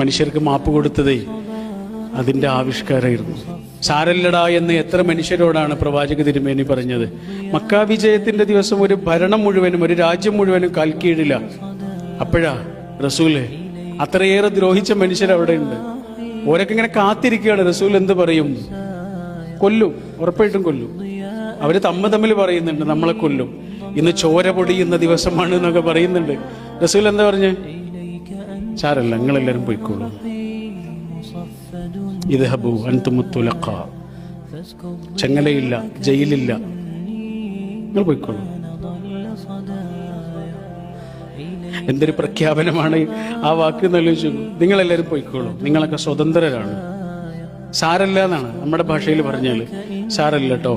മനുഷ്യർക്ക് മാപ്പ് കൊടുത്തതേ അതിന്റെ ആവിഷ്കാരമായിരുന്നു. സാരല്ലടാ എന്ന് എത്ര മനുഷ്യരോടാണ് പ്രവാചക തിരുമേനി പറഞ്ഞത്? മക്കാ വിജയത്തിന്റെ ദിവസം ഒരു ഭരണം മുഴുവനും ഒരു രാജ്യം മുഴുവനും കാൽക്കീഴില്ല അപ്പോഴാ റസൂൽ അത്രയേറെ ദ്രോഹിച്ച മനുഷ്യർ അവിടെ ഉണ്ട്. ഓരൊക്കെ ഇങ്ങനെ കാത്തിരിക്കുകയാണ്. റസൂൽ എന്ത് പറയും? കൊല്ലും ഉറപ്പായിട്ടും കൊല്ലും. അവർ തമ്മ തമ്മിൽ പറയുന്നുണ്ട് നമ്മളെ കൊല്ലും. ഇന്ന് ചോര പൊടിയുന്ന ദിവസമാണ് എന്നൊക്കെ പറയുന്നുണ്ട്. റസൂൽ എന്താ പറഞ്ഞേ? സാരല്ല നിങ്ങളെല്ലാവരും പോയിക്കോളൂ. ഇത് ഹബു അൻതുമുത്തുലക്ക ചെങ്ങലയില്ല ജയിലില്ല. നിങ്ങൾ പോയിക്കോളൂ. എന്തൊരു പ്രഖ്യാപനമാണ് ആ വാക്ക് എന്നലോചിച്ചു നിങ്ങളെല്ലാവരും പോയിക്കോളൂ. നിങ്ങളൊക്കെ സ്വതന്ത്രരാണ്. സാരല്ല എന്നാണ് നമ്മുടെ ഭാഷയിൽ പറഞ്ഞാൽ സാരല്ല കേട്ടോ